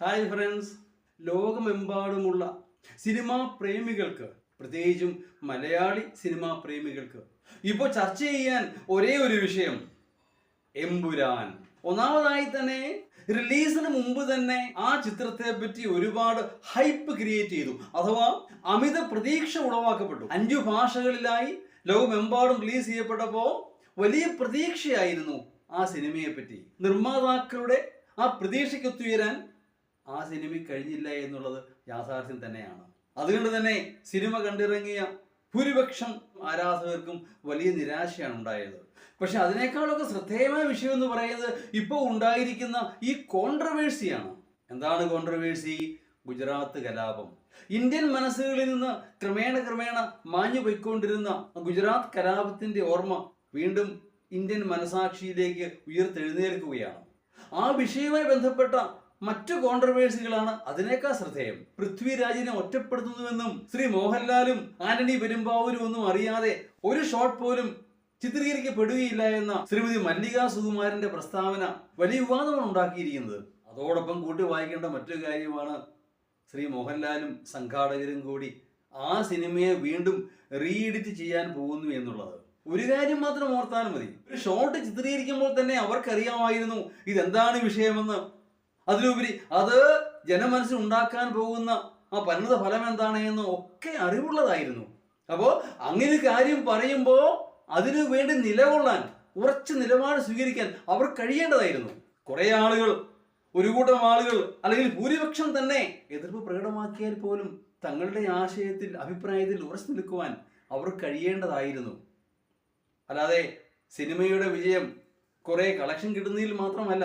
Hi friends ലോകമെമ്പാടുമുള്ള cinema പ്രേമികൾക്ക് പ്രത്യേകിച്ചും മലയാളി സിനിമാ പ്രേമികൾക്ക് ഇപ്പോൾ ചർച്ച ചെയ്യാൻ ഒരേ ഒരു വിഷയം. എമ്പുരാൻ. ഒന്നാമതായി തന്നെ റിലീസിന് മുമ്പ് തന്നെ ആ ചിത്രത്തെ പറ്റി ഒരുപാട് ഹൈപ്പ് ക്രിയേറ്റ് ചെയ്തു. അഥവാ അമിത പ്രതീക്ഷ ഉളവാക്കപ്പെട്ടു. അഞ്ചു ഭാഷകളിലായി ലോകമെമ്പാടും റിലീസ് ചെയ്യപ്പെട്ടപ്പോൾ വലിയ പ്രതീക്ഷയായിരുന്നു ആ സിനിമയെ പറ്റി. നിർമ്മാതാക്കളുടെ ആ പ്രതീക്ഷയ്ക്കൊത്തുയരാൻ ആ സിനിമ കഴിഞ്ഞില്ല എന്നുള്ളത് യാഥാർത്ഥ്യം തന്നെയാണ്. അതുകൊണ്ട് തന്നെ സിനിമ കണ്ടിറങ്ങിയ ഭൂരിപക്ഷം ആരാധകർക്കും വലിയ നിരാശയാണ് ഉണ്ടായത്. പക്ഷെ അതിനേക്കാളൊക്കെ ശ്രദ്ധേയമായ വിഷയം എന്ന് പറയുന്നത് ഇപ്പോൾ ഉണ്ടായിരിക്കുന്ന ഈ കോൺട്രവേഴ്സിയാണ് എന്താണ് കോൺട്രവേഴ്സി ഗുജറാത്ത് കലാപം. ഇന്ത്യൻ മനസ്സുകളിൽ നിന്ന് ക്രമേണ ക്രമേണ മാഞ്ഞു പോയിക്കൊണ്ടിരുന്ന ഗുജറാത്ത് കലാപത്തിന്റെ ഓർമ്മ വീണ്ടും ഇന്ത്യൻ മനസാക്ഷിയിലേക്ക് ഉയർത്തെഴുന്നേൽക്കുകയാണ്. ആ വിഷയവുമായി ബന്ധപ്പെട്ട മറ്റു കോൺട്രവേഴ്സികളാണ് അതിനേക്കാൾ ശ്രദ്ധേയം. പൃഥ്വിരാജിനെ ഒറ്റപ്പെടുത്തുന്നുവെന്നും ശ്രീ മോഹൻലാലും ആന്റണി പെരുമ്പാവൂരും ഒന്നും അറിയാതെ ഒരു ഷോട്ട് പോലും ചിത്രീകരിക്കപ്പെടുകയില്ല എന്ന ശ്രീമതി മല്ലികാ സുകുമാരന്റെ പ്രസ്താവന വലിയ വിവാദമാണ് ഉണ്ടാക്കിയിരിക്കുന്നത്. അതോടൊപ്പം കൂട്ടി വായിക്കേണ്ട മറ്റൊരു കാര്യമാണ് ശ്രീ മോഹൻലാലും സംഘാടകരും കൂടി ആ സിനിമയെ വീണ്ടും റീഎഡിറ്റ് ചെയ്യാൻ പോകുന്നു എന്നുള്ളത്. ഒരു കാര്യം മാത്രം ഓർത്താൽ മതി. ഒരു ഷോട്ട് ചിത്രീകരിക്കുമ്പോൾ തന്നെ അവർക്കറിയാമായിരുന്നു ഇതെന്താണ് വിഷയമെന്ന്. അതിലുപരി അത് ജനമനസ്സിൽ ഉണ്ടാക്കാൻ പോകുന്ന ആ പരിണത ഫലം എന്താണ് എന്ന് ഒക്കെ അറിവുള്ളതായിരുന്നു. അപ്പോൾ അങ്ങനെ കാര്യം പറയുമ്പോൾ അതിനു വേണ്ടി നിലകൊള്ളാൻ ഉറച്ച നിലപാട് സ്വീകരിക്കാൻ അവർ കഴിയേണ്ടതായിരുന്നു. കുറേ ആളുകൾ ഒരു കൂട്ടം ആളുകൾ അല്ലെങ്കിൽ ഭൂരിപക്ഷം തന്നെ എതിർപ്പ് പ്രകടമാക്കിയാൽ പോലും തങ്ങളുടെ ആശയത്തിൽ അഭിപ്രായത്തിൽ ഉറച്ചു നിൽക്കുവാൻ അവർ കഴിയേണ്ടതായിരുന്നു. അല്ലാതെ സിനിമയുടെ വിജയം കുറെ കളക്ഷൻ കിട്ടുന്നതിൽ മാത്രമല്ല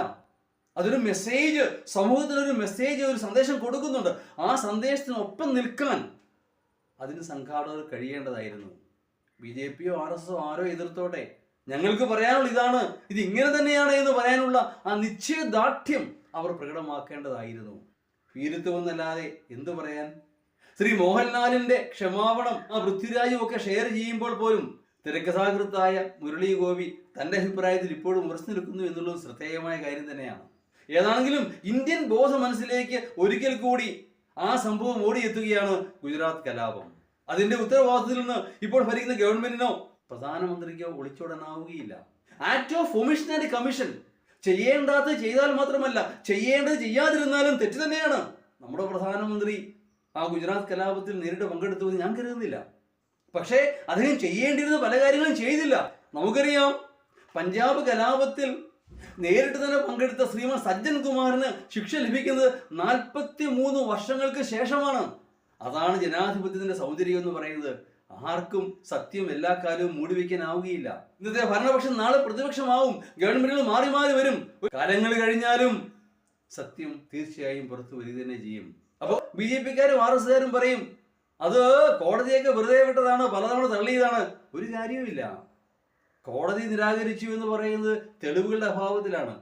അതൊരു മെസ്സേജ് സമൂഹത്തിന് ഒരു മെസ്സേജ് ഒരു സന്ദേശം കൊടുക്കുന്നുണ്ട്. ആ സന്ദേശത്തിനൊപ്പം നിൽക്കാൻ അതിന് സംഘാടകർ കഴിയേണ്ടതായിരുന്നു. ബി ജെ പിയോ ആർ എസ് ആരോ എതിർത്തോട്ടെ. ഞങ്ങൾക്ക് പറയാനുള്ള ഇതാണ്. ഇത് ഇങ്ങനെ തന്നെയാണ് എന്ന് പറയാനുള്ള ആ നിശ്ചയദാർഢ്യം അവർ പ്രകടമാക്കേണ്ടതായിരുന്നു. വീരത്വമെന്നല്ലാതെ എന്തു പറയാൻ? ശ്രീ മോഹൻലാലിന്റെ ക്ഷമാപണം ആ പൃഥ്വിരാജും ഒക്കെ ഷെയർ ചെയ്യുമ്പോൾ പോലും തിരക്കഥാകൃത്തായ മുരളി ഗോപി തന്റെ അഭിപ്രായത്തിൽ ഇപ്പോഴും ഉറച്ചു നിൽക്കുന്നു എന്നുള്ളത് ശ്രദ്ധേയമായ കാര്യം തന്നെയാണ്. ഏതാണെങ്കിലും ഇന്ത്യൻ ബോധ മനസ്സിലേക്ക് ഒരിക്കൽ കൂടി ആ സംഭവം ഓടിയെത്തുകയാണ് ഗുജറാത്ത് കലാപം. അതിന്റെ ഉത്തരവാദിത്തത്തിൽ നിന്ന് ഇപ്പോൾ ഭരിക്കുന്ന ഗവൺമെന്റിനോ പ്രധാനമന്ത്രിക്കോ ഒളിച്ചോടാനാവുകയില്ല. ആക്ട് ഓഫ് ഒമിഷണറി കമ്മീഷൻ ചെയ്യേണ്ടാത്ത ചെയ്താൽ മാത്രമല്ല ചെയ്യേണ്ടത് ചെയ്യാതിരുന്നാലും തെറ്റ് തന്നെയാണ്. നമ്മുടെ പ്രധാനമന്ത്രി ആ ഗുജറാത്ത് കലാപത്തിൽ നേരിട്ട് പങ്കെടുത്തു എന്ന് ഞാൻ കരുതുന്നില്ല. പക്ഷേ അദ്ദേഹം ചെയ്യേണ്ടിയിരുന്ന പല കാര്യങ്ങളും ചെയ്തില്ല. നമുക്കറിയാം പഞ്ചാബ് കലാപത്തിൽ നേരിട്ട് തന്നെ പങ്കെടുത്ത ശ്രീമാൻ സജ്ജൻ കുമാറിന് ശിക്ഷ ലഭിക്കുന്നത് നാൽപ്പത്തി മൂന്ന് വർഷങ്ങൾക്ക് ശേഷമാണ്. അതാണ് ജനാധിപത്യത്തിന്റെ സൗന്ദര്യം എന്ന് പറയുന്നത്. ആർക്കും സത്യം എല്ലാ കാലവും മൂടിവെക്കാനാവുകയില്ല ഇന്നത്തെ ഭരണപക്ഷം നാളെ പ്രതിപക്ഷമാവും. ഗവൺമെന്റുകൾ മാറി മാറി വരും. കാലങ്ങൾ കഴിഞ്ഞാലും സത്യം തീർച്ചയായും പുറത്തു വരിക തന്നെ ചെയ്യും. അപ്പോൾ ബി ജെ പിക്കാരും ആർ എസ് കാരും പറയും അത് കോടതിയൊക്കെ വെറുതെ വിട്ടതാണ് പലതവണ തള്ളിയതാണ്. ഒരു കാര്യവുമില്ല. കോടതി നിരാകരിച്ചു എന്ന് പറയുന്നത് തെളിവുകളുടെ അഭാവത്തിലാണ്.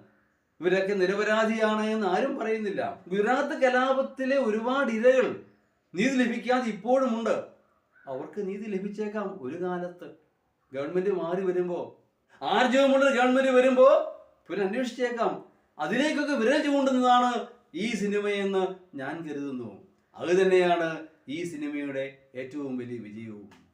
ഇവരൊക്കെ നിരപരാധിയാണ് എന്ന് ആരും പറയുന്നില്ല. ഗുജറാത്ത് കലാപത്തിലെ ഒരുപാട് ഇരകൾ നീതി ലഭിക്കാതെ ഇപ്പോഴുമുണ്ട്. അവർക്ക് നീതി ലഭിച്ചേക്കാം ഒരു കാലത്ത്. ഗവൺമെന്റ് മാറി വരുമ്പോൾ ആർജവമുള്ള ഗവൺമെന്റ് വരുമ്പോൾ പുനരന്വേഷിച്ചേക്കാം അതിലേക്കൊക്കെ വിരൽ ചൂണ്ടുന്നതാണ് ഈ സിനിമയെന്ന് ഞാൻ കരുതുന്നു. അത് തന്നെയാണ് ഈ സിനിമയുടെ ഏറ്റവും വലിയ വിജയവും.